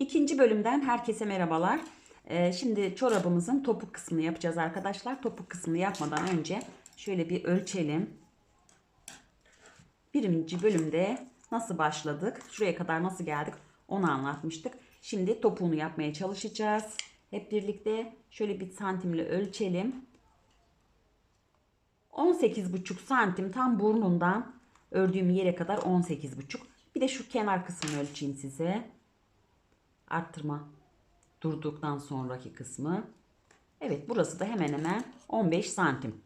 İkinci bölümden herkese merhabalar. Ee, şimdi çorabımızın topuk kısmını yapacağız arkadaşlar. Topuk kısmını yapmadan önce şöyle bir ölçelim. Birinci bölümde nasıl başladık, şuraya kadar nasıl geldik onu anlatmıştık. Şimdi topuğunu yapmaya çalışacağız. Hep birlikte şöyle bir santimle ölçelim. 18,5 santim tam burnundan ördüğüm yere kadar 18,5. Bir de şu kenar kısmını ölçeyim size. Arttırma durduktan sonraki kısmı. Evet burası da hemen hemen 15 santim.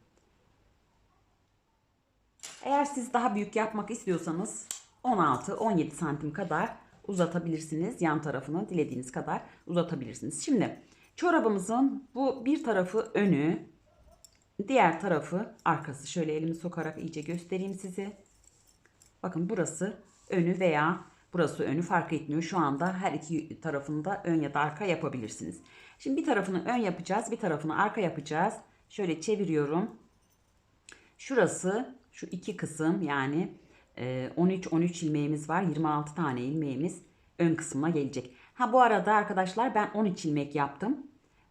Eğer siz daha büyük yapmak istiyorsanız 16-17 santim kadar uzatabilirsiniz. Yan tarafını dilediğiniz kadar uzatabilirsiniz. Şimdi çorabımızın bu bir tarafı önü, diğer tarafı arkası. Şöyle elimi sokarak iyice göstereyim size. Bakın burası önü veya burası önü fark etmiyor. Şu anda her iki tarafında ön ya da arka yapabilirsiniz. Şimdi bir tarafını ön yapacağız, bir tarafını arka yapacağız. Şöyle çeviriyorum. Şurası şu iki kısım yani 13-13 ilmeğimiz var. 26 tane ilmeğimiz ön kısmına gelecek. Ha bu arada arkadaşlar ben 13 ilmek yaptım.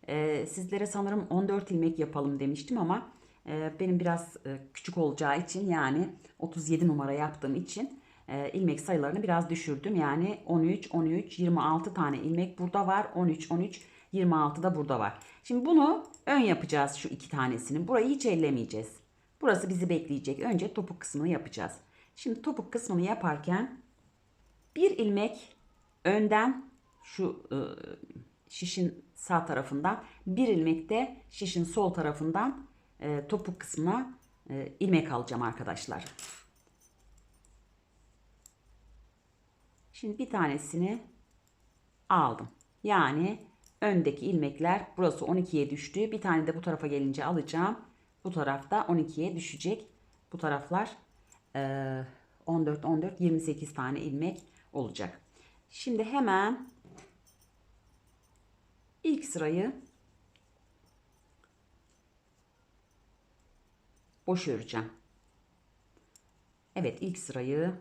Ee, sizlere sanırım 14 ilmek yapalım demiştim ama e, benim biraz e, küçük olacağı için yani 37 numara yaptığım için e, ilmek sayılarını biraz düşürdüm. Yani 13, 13, 26 tane ilmek burada var. 13, 13, 26 da burada var. Şimdi bunu ön yapacağız şu iki tanesini. Burayı hiç ellemeyeceğiz. Burası bizi bekleyecek. Önce topuk kısmını yapacağız. Şimdi topuk kısmını yaparken bir ilmek önden şu e, şişin sağ tarafından bir ilmek de şişin sol tarafından e, topuk kısmına e, ilmek alacağım arkadaşlar. Şimdi bir tanesini aldım. Yani öndeki ilmekler burası 12'ye düştü. Bir tane de bu tarafa gelince alacağım. Bu tarafta 12'ye düşecek. Bu taraflar 14 14 28 tane ilmek olacak. Şimdi hemen ilk sırayı boş öreceğim. Evet ilk sırayı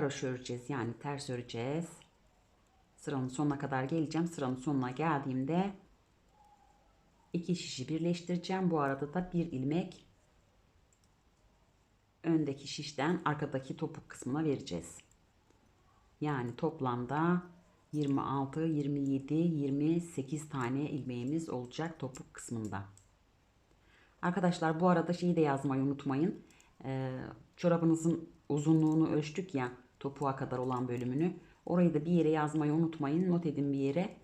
haroş öreceğiz yani ters öreceğiz. Sıranın sonuna kadar geleceğim. Sıranın sonuna geldiğimde iki şişi birleştireceğim. Bu arada da bir ilmek öndeki şişten arkadaki topuk kısmına vereceğiz. Yani toplamda 26, 27, 28 tane ilmeğimiz olacak topuk kısmında. Arkadaşlar bu arada şeyi de yazmayı unutmayın. Ee, çorabınızın uzunluğunu ölçtük ya topuğa kadar olan bölümünü. Orayı da bir yere yazmayı unutmayın. Not edin bir yere.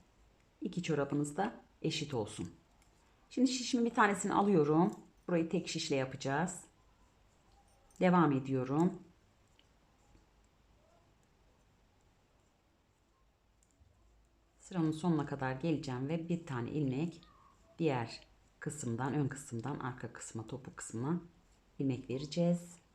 İki çorabınız da eşit olsun. Şimdi şişimin bir tanesini alıyorum. Burayı tek şişle yapacağız. Devam ediyorum. Sıranın sonuna kadar geleceğim ve bir tane ilmek diğer kısımdan, ön kısımdan arka kısma, topuk kısmına ilmek vereceğiz.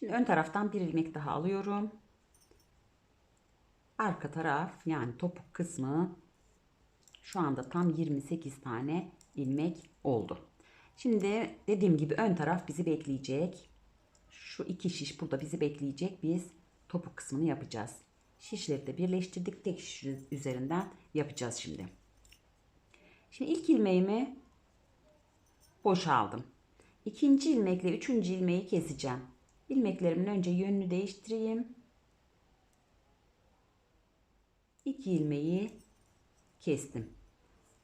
Şimdi ön taraftan bir ilmek daha alıyorum. Arka taraf yani topuk kısmı şu anda tam 28 tane ilmek oldu. Şimdi dediğim gibi ön taraf bizi bekleyecek. Şu iki şiş burada bizi bekleyecek. Biz topuk kısmını yapacağız. Şişleri de birleştirdik. Tek şiş üzerinden yapacağız şimdi. Şimdi ilk ilmeğimi boşaldım. İkinci ilmekle üçüncü ilmeği keseceğim. İlmeklerimin önce yönünü değiştireyim. İki ilmeği kestim.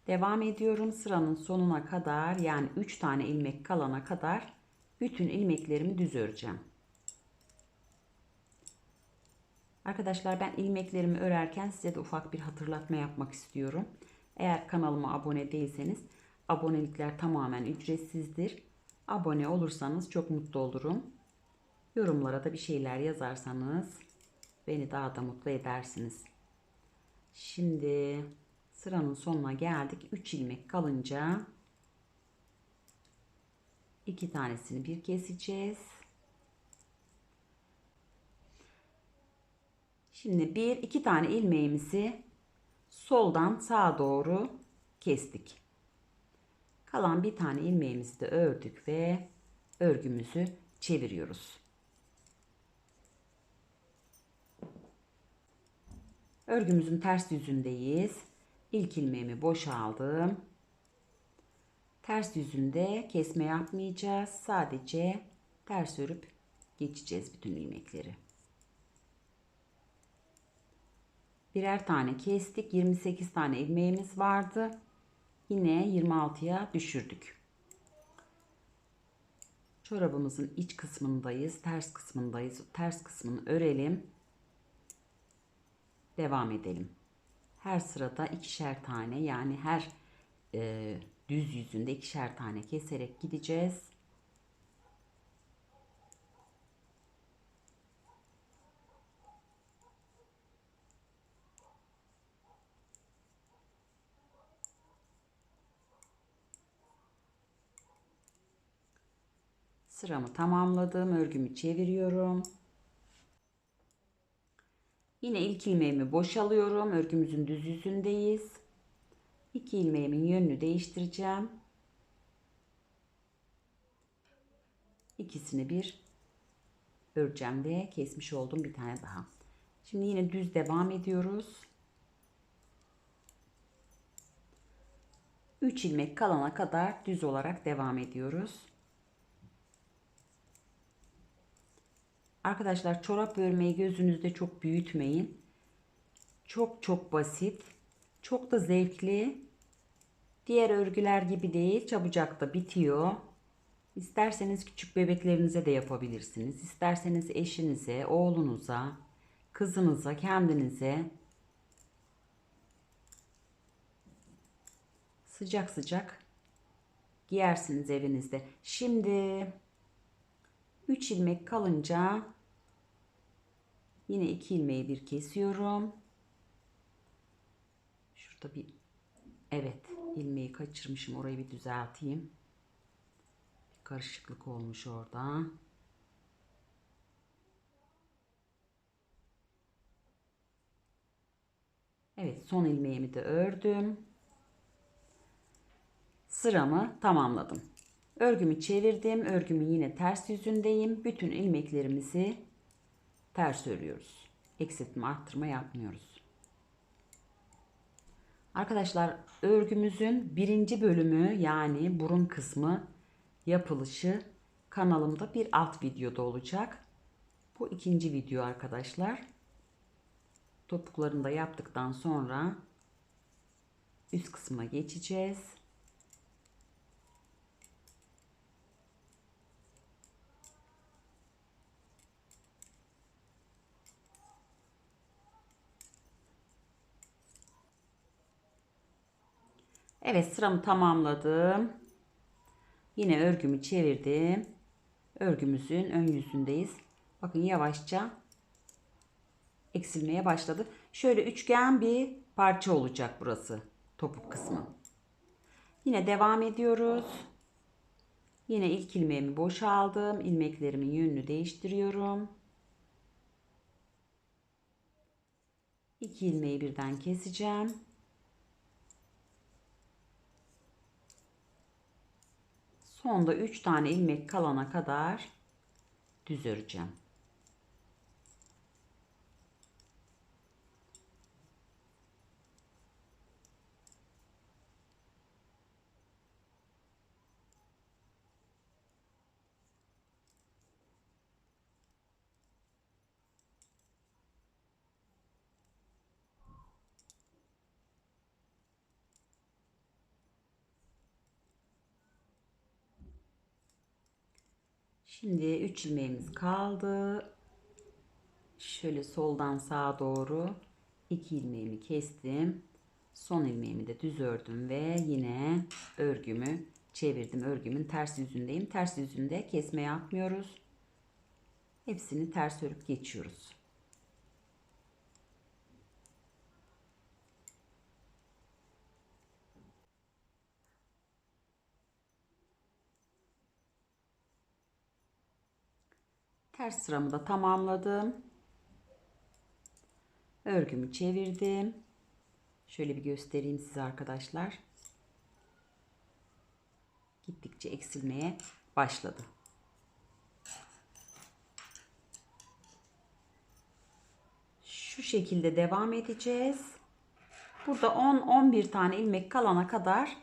Devam ediyorum sıranın sonuna kadar yani 3 tane ilmek kalana kadar bütün ilmeklerimi düz öreceğim. Arkadaşlar ben ilmeklerimi örerken size de ufak bir hatırlatma yapmak istiyorum. Eğer kanalıma abone değilseniz abonelikler tamamen ücretsizdir. Abone olursanız çok mutlu olurum. Yorumlara da bir şeyler yazarsanız beni daha da mutlu edersiniz. Şimdi sıranın sonuna geldik. 3 ilmek kalınca iki tanesini bir keseceğiz. Şimdi bir iki tane ilmeğimizi soldan sağa doğru kestik. Kalan bir tane ilmeğimizi de ördük ve örgümüzü çeviriyoruz. Örgümüzün ters yüzündeyiz. İlk ilmeğimi boşaldım. Ters yüzünde kesme yapmayacağız. Sadece ters örüp geçeceğiz bütün ilmekleri. Birer tane kestik. 28 tane ilmeğimiz vardı. Yine 26'ya düşürdük. Çorabımızın iç kısmındayız. Ters kısmındayız. Ters kısmını örelim. Devam edelim. Her sırada ikişer tane yani her e, düz yüzünde ikişer tane keserek gideceğiz. Sıramı tamamladım. Örgümü çeviriyorum. Yine ilk ilmeğimi boşalıyorum. Örgümüzün düz yüzündeyiz. İki ilmeğimin yönünü değiştireceğim. İkisini bir öreceğim ve kesmiş oldum bir tane daha. Şimdi yine düz devam ediyoruz. 3 ilmek kalana kadar düz olarak devam ediyoruz. Arkadaşlar çorap örmeyi gözünüzde çok büyütmeyin. Çok çok basit. Çok da zevkli. Diğer örgüler gibi değil. Çabucak da bitiyor. İsterseniz küçük bebeklerinize de yapabilirsiniz. İsterseniz eşinize, oğlunuza, kızınıza, kendinize sıcak sıcak giyersiniz evinizde. Şimdi 3 ilmek kalınca Yine iki ilmeği bir kesiyorum. Şurada bir evet ilmeği kaçırmışım. Orayı bir düzelteyim. Bir karışıklık olmuş orada. Evet son ilmeğimi de ördüm. Sıramı tamamladım. Örgümü çevirdim. Örgümün yine ters yüzündeyim. Bütün ilmeklerimizi ters örüyoruz. Eksiltme arttırma yapmıyoruz. Arkadaşlar örgümüzün birinci bölümü yani burun kısmı yapılışı kanalımda bir alt videoda olacak. Bu ikinci video arkadaşlar. Topuklarını da yaptıktan sonra üst kısma geçeceğiz. Evet sıramı tamamladım. Yine örgümü çevirdim. Örgümüzün ön yüzündeyiz. Bakın yavaşça eksilmeye başladı. Şöyle üçgen bir parça olacak burası. Topuk kısmı. Yine devam ediyoruz. Yine ilk ilmeğimi boşaldım. İlmeklerimin yönünü değiştiriyorum. İki ilmeği birden keseceğim. Sonda 3 tane ilmek kalana kadar düz öreceğim. Şimdi 3 ilmeğimiz kaldı. Şöyle soldan sağa doğru 2 ilmeğimi kestim. Son ilmeğimi de düz ördüm ve yine örgümü çevirdim. Örgümün ters yüzündeyim. Ters yüzünde kesme yapmıyoruz. Hepsini ters örüp geçiyoruz. Ters sıramı da tamamladım. Örgümü çevirdim. Şöyle bir göstereyim size arkadaşlar. Gittikçe eksilmeye başladı. Şu şekilde devam edeceğiz. Burada 10-11 tane ilmek kalana kadar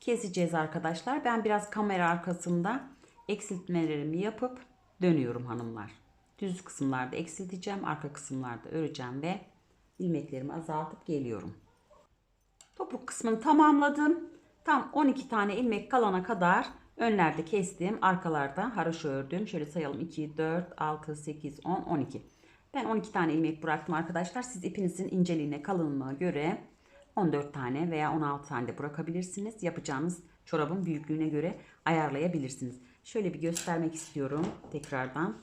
keseceğiz arkadaşlar. Ben biraz kamera arkasında eksiltmelerimi yapıp dönüyorum hanımlar. Düz kısımlarda eksilteceğim, arka kısımlarda öreceğim ve ilmeklerimi azaltıp geliyorum. Topuk kısmını tamamladım. Tam 12 tane ilmek kalana kadar önlerde kestim. Arkalarda haroşa ördüm. Şöyle sayalım 2, 4, 6, 8, 10, 12. Ben 12 tane ilmek bıraktım arkadaşlar. Siz ipinizin inceliğine kalınlığına göre 14 tane veya 16 tane de bırakabilirsiniz. Yapacağınız çorabın büyüklüğüne göre ayarlayabilirsiniz. Şöyle bir göstermek istiyorum tekrardan.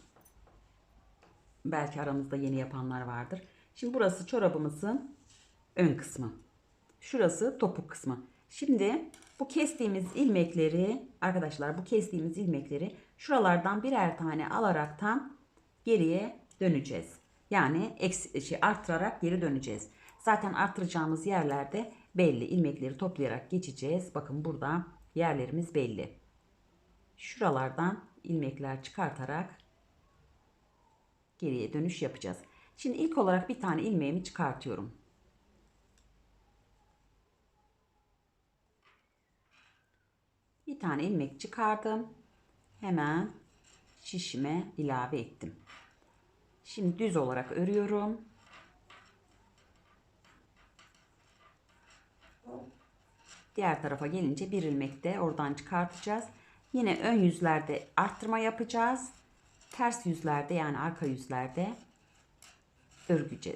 Belki aranızda yeni yapanlar vardır. Şimdi burası çorabımızın ön kısmı. Şurası topuk kısmı. Şimdi bu kestiğimiz ilmekleri arkadaşlar bu kestiğimiz ilmekleri şuralardan birer tane alaraktan geriye döneceğiz. Yani eksi, şey, arttırarak geri döneceğiz. Zaten arttıracağımız yerlerde belli. ilmekleri toplayarak geçeceğiz. Bakın burada yerlerimiz belli. Şuralardan ilmekler çıkartarak geriye dönüş yapacağız. Şimdi ilk olarak bir tane ilmeğimi çıkartıyorum. Bir tane ilmek çıkardım. Hemen şişime ilave ettim. Şimdi düz olarak örüyorum. Diğer tarafa gelince bir ilmek de oradan çıkartacağız. Yine ön yüzlerde arttırma yapacağız. Ters yüzlerde yani arka yüzlerde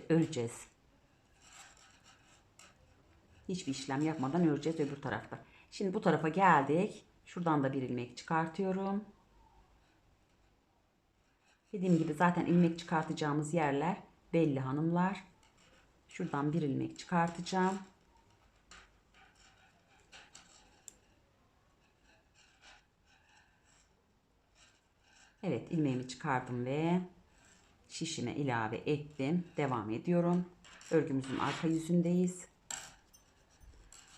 öreceğiz. Hiçbir işlem yapmadan öreceğiz öbür tarafta. Şimdi bu tarafa geldik. Şuradan da bir ilmek çıkartıyorum. Dediğim gibi zaten ilmek çıkartacağımız yerler belli hanımlar. Şuradan bir ilmek çıkartacağım. Evet ilmeğimi çıkardım ve şişime ilave ettim. Devam ediyorum. Örgümüzün arka yüzündeyiz.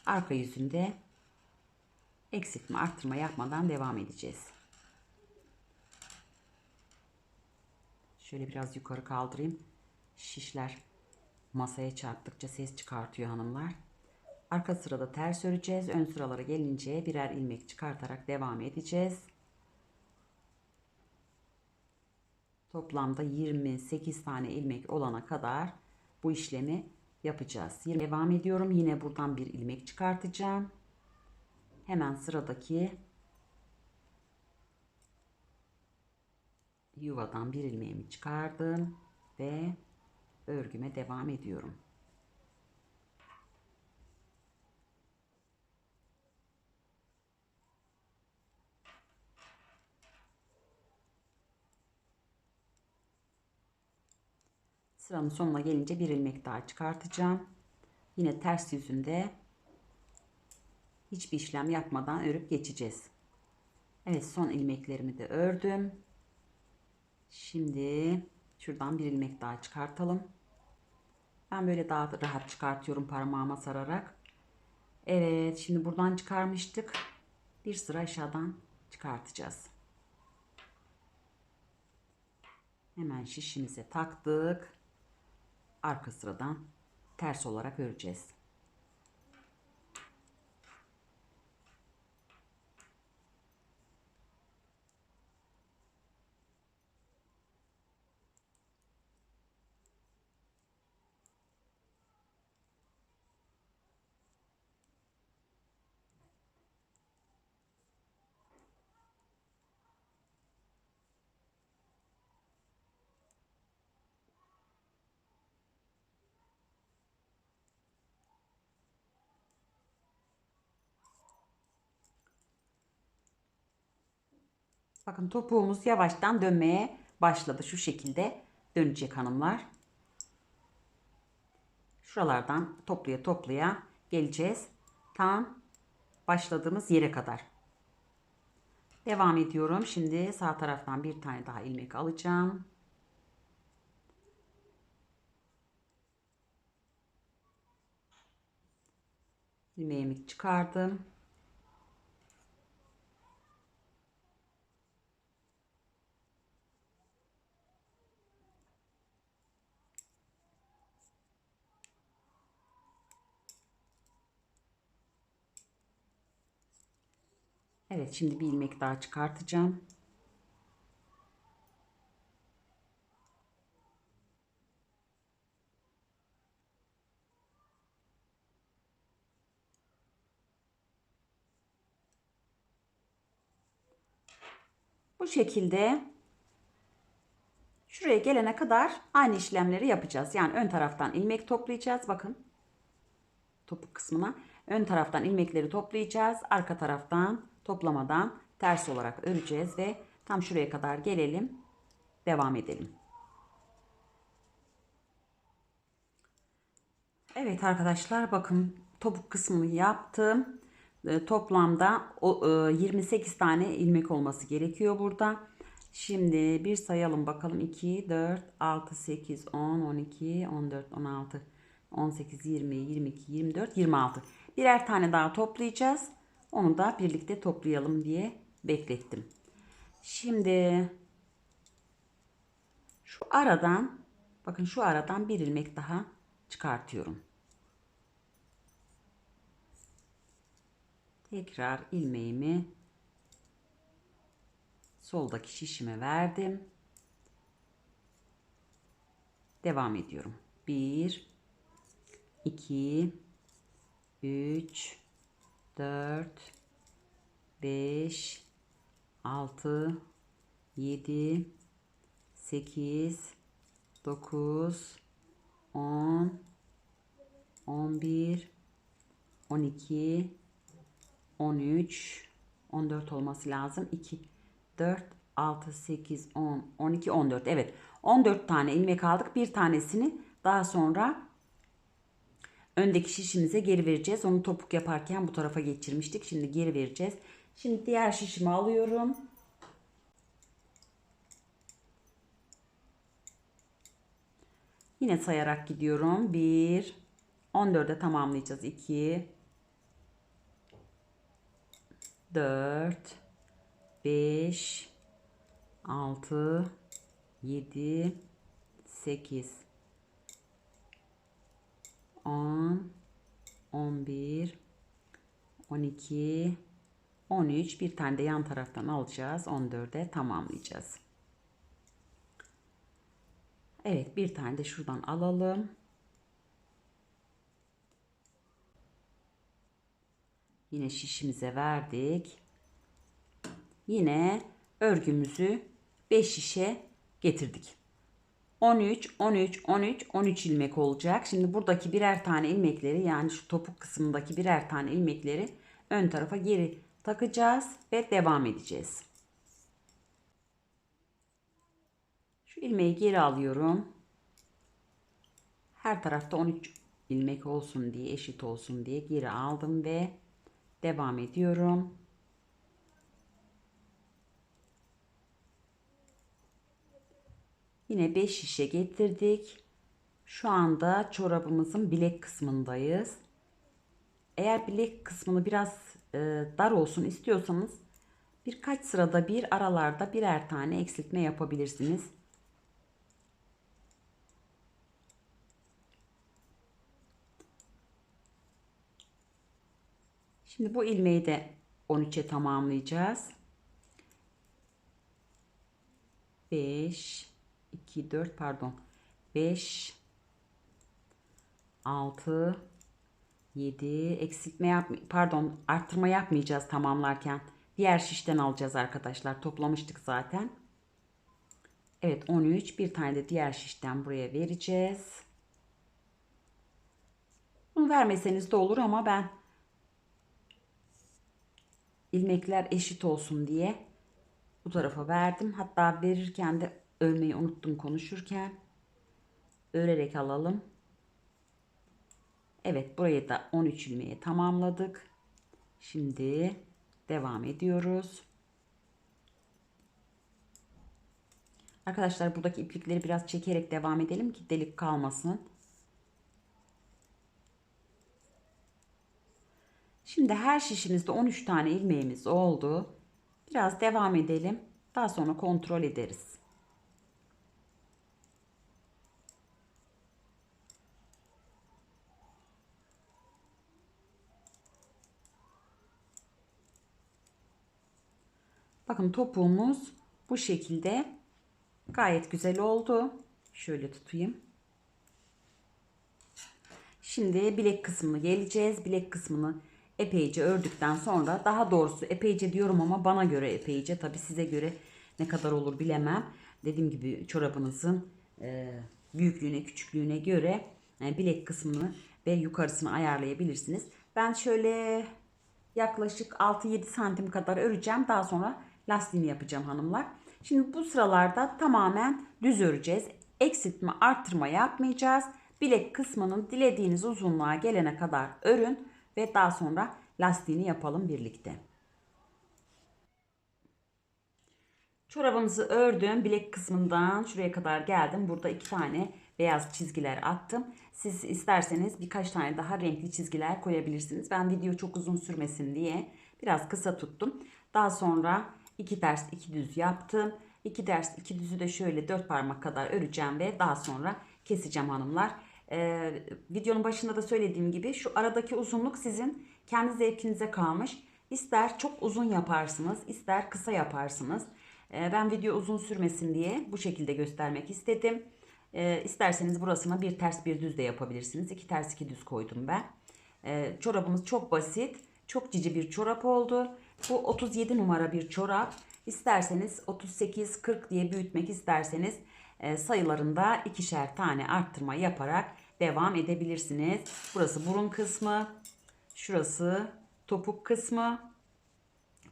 Arka yüzünde eksiltme arttırma yapmadan devam edeceğiz. Şöyle biraz yukarı kaldırayım. Şişler masaya çarptıkça ses çıkartıyor hanımlar. Arka sırada ters öreceğiz. Ön sıralara gelince birer ilmek çıkartarak devam edeceğiz. Toplamda 28 tane ilmek olana kadar bu işlemi yapacağız. Devam ediyorum. Yine buradan bir ilmek çıkartacağım. Hemen sıradaki yuvadan bir ilmeğimi çıkardım ve örgüme devam ediyorum. Sıranın sonuna gelince bir ilmek daha çıkartacağım. Yine ters yüzünde hiçbir işlem yapmadan örüp geçeceğiz. Evet son ilmeklerimi de ördüm. Şimdi şuradan bir ilmek daha çıkartalım. Ben böyle daha rahat çıkartıyorum parmağıma sararak. Evet şimdi buradan çıkarmıştık. Bir sıra aşağıdan çıkartacağız. Hemen şişimize taktık. Arka sıradan ters olarak öreceğiz. Bakın topuğumuz yavaştan dönmeye başladı. Şu şekilde dönecek hanımlar. Şuralardan toplaya toplaya geleceğiz. Tam başladığımız yere kadar. Devam ediyorum. Şimdi sağ taraftan bir tane daha ilmek alacağım. ilmeğimi çıkardım. Evet şimdi bir ilmek daha çıkartacağım. Bu şekilde şuraya gelene kadar aynı işlemleri yapacağız. Yani ön taraftan ilmek toplayacağız. Bakın topuk kısmına ön taraftan ilmekleri toplayacağız. Arka taraftan toplamadan ters olarak öreceğiz ve tam şuraya kadar gelelim. Devam edelim. Evet arkadaşlar bakın topuk kısmını yaptım. E, toplamda o, e, 28 tane ilmek olması gerekiyor burada. Şimdi bir sayalım bakalım. 2, 4, 6, 8, 10, 12, 14, 16, 18, 20, 22, 24, 26. Birer tane daha toplayacağız. Onu da birlikte toplayalım diye beklettim. Şimdi şu aradan bakın şu aradan bir ilmek daha çıkartıyorum. Tekrar ilmeğimi soldaki şişime verdim. Devam ediyorum. 1 2 3 4 5 6 7 8 9 10 11 12 13 14 olması lazım. 2 4 6 8 10 12 14 evet 14 tane ilmek aldık bir tanesini daha sonra öndeki şişimize geri vereceğiz. Onu topuk yaparken bu tarafa geçirmiştik. Şimdi geri vereceğiz. Şimdi diğer şişimi alıyorum. Yine sayarak gidiyorum. 1 14'e tamamlayacağız. 2 4 5 6 7 8 10 11 12 13 bir tane de yan taraftan alacağız 14'e tamamlayacağız Evet bir tane de şuradan alalım Yine şişimize verdik. Yine örgümüzü 5 şişe getirdik. 13, 13, 13, 13 ilmek olacak. Şimdi buradaki birer tane ilmekleri yani şu topuk kısmındaki birer tane ilmekleri ön tarafa geri takacağız ve devam edeceğiz. Şu ilmeği geri alıyorum. Her tarafta 13 ilmek olsun diye eşit olsun diye geri aldım ve Devam ediyorum. Yine 5 şişe getirdik. Şu anda çorabımızın bilek kısmındayız. Eğer bilek kısmını biraz e, dar olsun istiyorsanız birkaç sırada bir aralarda birer tane eksiltme yapabilirsiniz. Şimdi bu ilmeği de 13'e tamamlayacağız. 5 2 4 pardon 5 6 7 eksiltme yap pardon arttırma yapmayacağız tamamlarken. Diğer şişten alacağız arkadaşlar. Toplamıştık zaten. Evet 13 bir tane de diğer şişten buraya vereceğiz. Bunu vermeseniz de olur ama ben ilmekler eşit olsun diye bu tarafa verdim. Hatta verirken de örmeyi unuttum konuşurken. Örerek alalım. Evet burayı da 13 ilmeğe tamamladık. Şimdi devam ediyoruz. Arkadaşlar buradaki iplikleri biraz çekerek devam edelim ki delik kalmasın. Şimdi her şişimizde 13 tane ilmeğimiz oldu. Biraz devam edelim. Daha sonra kontrol ederiz. Bakın topuğumuz bu şekilde gayet güzel oldu. Şöyle tutayım. Şimdi bilek kısmını geleceğiz. Bilek kısmını epeyce ördükten sonra daha doğrusu epeyce diyorum ama bana göre epeyce tabi size göre ne kadar olur bilemem. Dediğim gibi çorabınızın e, büyüklüğüne küçüklüğüne göre e, bilek kısmını ve yukarısını ayarlayabilirsiniz. Ben şöyle yaklaşık 6-7 santim kadar öreceğim. Daha sonra lastiğini yapacağım hanımlar. Şimdi bu sıralarda tamamen düz öreceğiz. Eksiltme arttırma yapmayacağız. Bilek kısmının dilediğiniz uzunluğa gelene kadar örün ve daha sonra lastiğini yapalım birlikte. Çorabımızı ördüm. Bilek kısmından şuraya kadar geldim. Burada iki tane beyaz çizgiler attım. Siz isterseniz birkaç tane daha renkli çizgiler koyabilirsiniz. Ben video çok uzun sürmesin diye biraz kısa tuttum. Daha sonra iki ters iki düz yaptım. İki ters iki düzü de şöyle dört parmak kadar öreceğim ve daha sonra keseceğim hanımlar. Ee, videonun başında da söylediğim gibi şu aradaki uzunluk sizin kendi zevkinize kalmış. İster çok uzun yaparsınız, ister kısa yaparsınız. Ee, ben video uzun sürmesin diye bu şekilde göstermek istedim. Ee, isterseniz burasına bir ters bir düz de yapabilirsiniz. İki ters iki düz koydum ben. Ee, çorabımız çok basit, çok cici bir çorap oldu. Bu 37 numara bir çorap. İsterseniz 38-40 diye büyütmek isterseniz e, sayılarında ikişer tane arttırma yaparak devam edebilirsiniz. Burası burun kısmı. Şurası topuk kısmı.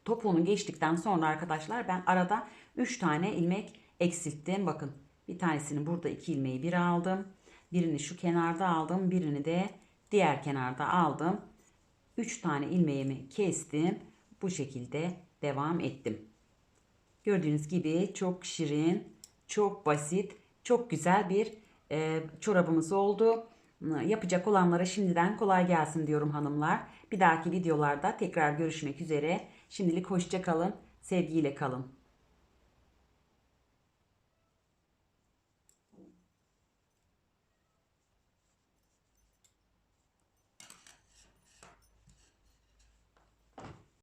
Topuğunu geçtikten sonra arkadaşlar ben arada 3 tane ilmek eksilttim. Bakın bir tanesini burada 2 ilmeği bir aldım. Birini şu kenarda aldım. Birini de diğer kenarda aldım. 3 tane ilmeğimi kestim. Bu şekilde devam ettim. Gördüğünüz gibi çok şirin, çok basit, çok güzel bir e, çorabımız oldu. Yapacak olanlara şimdiden kolay gelsin diyorum hanımlar. Bir dahaki videolarda tekrar görüşmek üzere. Şimdilik hoşça kalın, sevgiyle kalın.